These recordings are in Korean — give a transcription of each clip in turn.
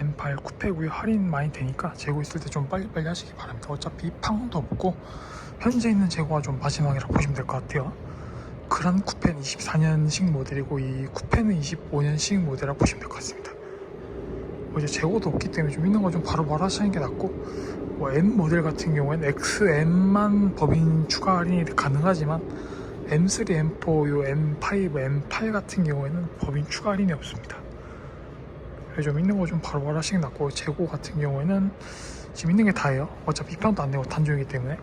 M8 쿠페고요 할인 많이 되니까 재고 있을 때 좀 빨리빨리 하시기 바랍니다. 어차피 입항도 없고 현재 있는 재고가 좀 마지막이라 보시면 될 것 같아요. 그란 쿠페는 24년식 모델이고 이 쿠페는 25년식 모델이라 보시면 될 것 같습니다. 뭐 이제 재고도 없기 때문에 좀 있는 거 좀 바로 말하시는 게 낫고 뭐 M 모델 같은 경우에는 XM만 법인 추가 할인이 가능하지만 M3, M4, 요 M5, M8 같은 경우에는 법인 추가 할인이 없습니다. 그래서 좀 있는 거 좀 바로 말하시는 게 낫고 재고 같은 경우에는 지금 있는 게 다예요. 어차피 입항도 안 되고 단종이기 때문에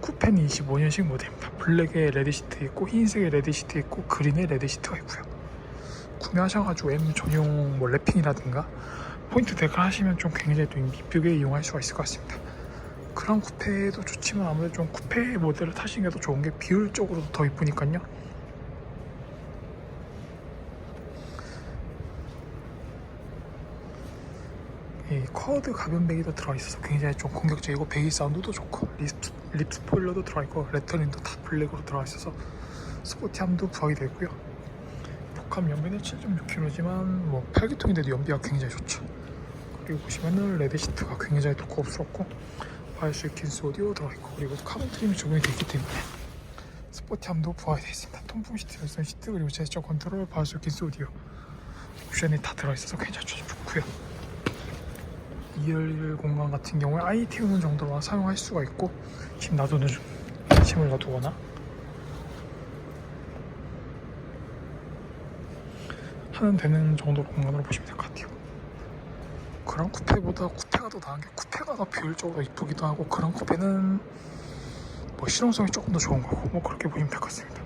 쿠페는 25년식 모델입니다. 블랙에 레드 시트 있고 흰색에 레드 시트 있고 그린에 레드 시트가 있고요. 구매하셔가지고 M 전용 뭐 랩핑이라든가 포인트 데칼 하시면 좀 굉장히 또 이쁘게 이용할 수가 있을 것 같습니다. 그런 쿠페도 좋지만 아무래도 좀 쿠페 모델을 타시는 게 더 좋은 게 비율적으로도 더 이쁘니까요. 이 쿼드 가변 배기도 들어있어서 굉장히 좀 공격적이고 배기 사운드도 좋고 립, 립 스포일러도 들어있고 레터링도 다 블랙으로 들어있어서 스포티함도 부각이 되고요. 복합 연비는 7.6kg지만 뭐 8기통인데도 연비가 굉장히 좋죠. 그리고 보시면은 레드 시트가 굉장히 또 고급스럽고 바이스 킨스 오디오 들어있고 그리고 카본 트림이 적용이 되기 때문에 스포티함도 부각이 되어 있습니다. 통풍 시트, 열선 시트 그리고 제스처 컨트롤, 바이스 킨스 오디오 옵션이 다 들어있어서 굉장히 좋- 좋고요. 2열 공간 같은 경우에 아이 태우는 정도로만 사용할 수가 있고 짐 놔두는 중 짐을 놔두거나 하는 되는 정도 공간으로 보시면 될 것 같아요. 그런 쿠페보다 쿠페가 더 나은 게 쿠페가 더 비율적으로 이쁘기도 하고 그런 쿠페는 뭐 실용성이 조금 더 좋은 거고 뭐 그렇게 보시면 될 것 같습니다.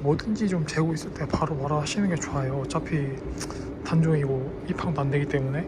뭐든지 좀 재고 있을 때 바로 말하시는 게 좋아요. 어차피 단종이고 입항도 안 되기 때문에